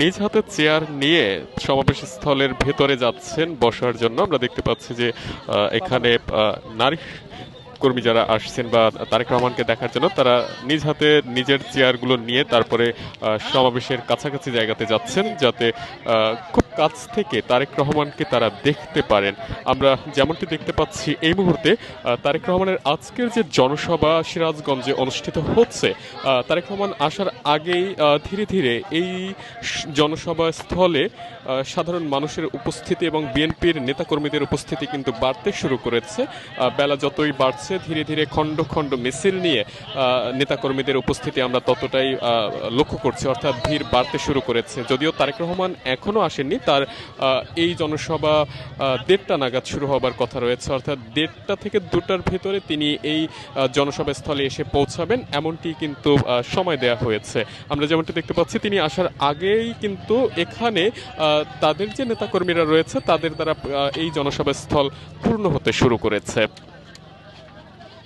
নিজ হাতে চেয়ার নিয়ে সমাবেশ স্থলের ভেতরে যাচ্ছেন, বসার জন্য। আমরা দেখতে পাচ্ছি যে এখানে নারী কর্মী যারা আসছেন বা তারেক রহমানকে দেখার জন্য, তারা নিজ হাতে নিজের চেয়ারগুলো নিয়ে তারপরে সমাবেশের কাছাকাছি জায়গাতে যাচ্ছেন, যাতে খুব কাছ থেকে তারেক রহমানকে তারা দেখতে পারেন। আমরা যেমনটি দেখতে পাচ্ছি এই মুহূর্তে তারেক রহমানের আজকের যে জনসভা সিরাজগঞ্জে অনুষ্ঠিত হচ্ছে তারেক রহমান আসার আগেই ধীরে ধীরে এই জনসভা স্থলে সাধারণ মানুষের উপস্থিতি এবং বিএনপির নেতাকর্মীদের উপস্থিতি কিন্তু বাড়তে শুরু করেছে। বেলা যতই বাড়ছে, ধীরে ধীরে খণ্ড খণ্ড মিছিল নিয়ে নেতাকর্মীদের উপস্থিতি আমরা ততটাই লক্ষ্য করছি, অর্থাৎ ভিড় বাড়তে শুরু করেছে। যদিও তারেক রহমান এখনও আসেননি তার এই জনসভা দেড়টা নাগাদ শুরু হবার কথা রয়েছে। অর্থাৎ দেড়টা থেকে দুটার ভেতরে তিনি এই জনসভা স্থলে এসে পৌঁছাবেন। এমনটি কিন্তু সময় দেয়া হয়েছে। আমরা যেমনটি দেখতে পাচ্ছি, তিনি আসার আগেই কিন্তু এখানে তাদের যে নেতাকর্মীরা রয়েছে, তাদের দ্বারা এই জনসভা স্থল পূর্ণ হতে শুরু করেছে।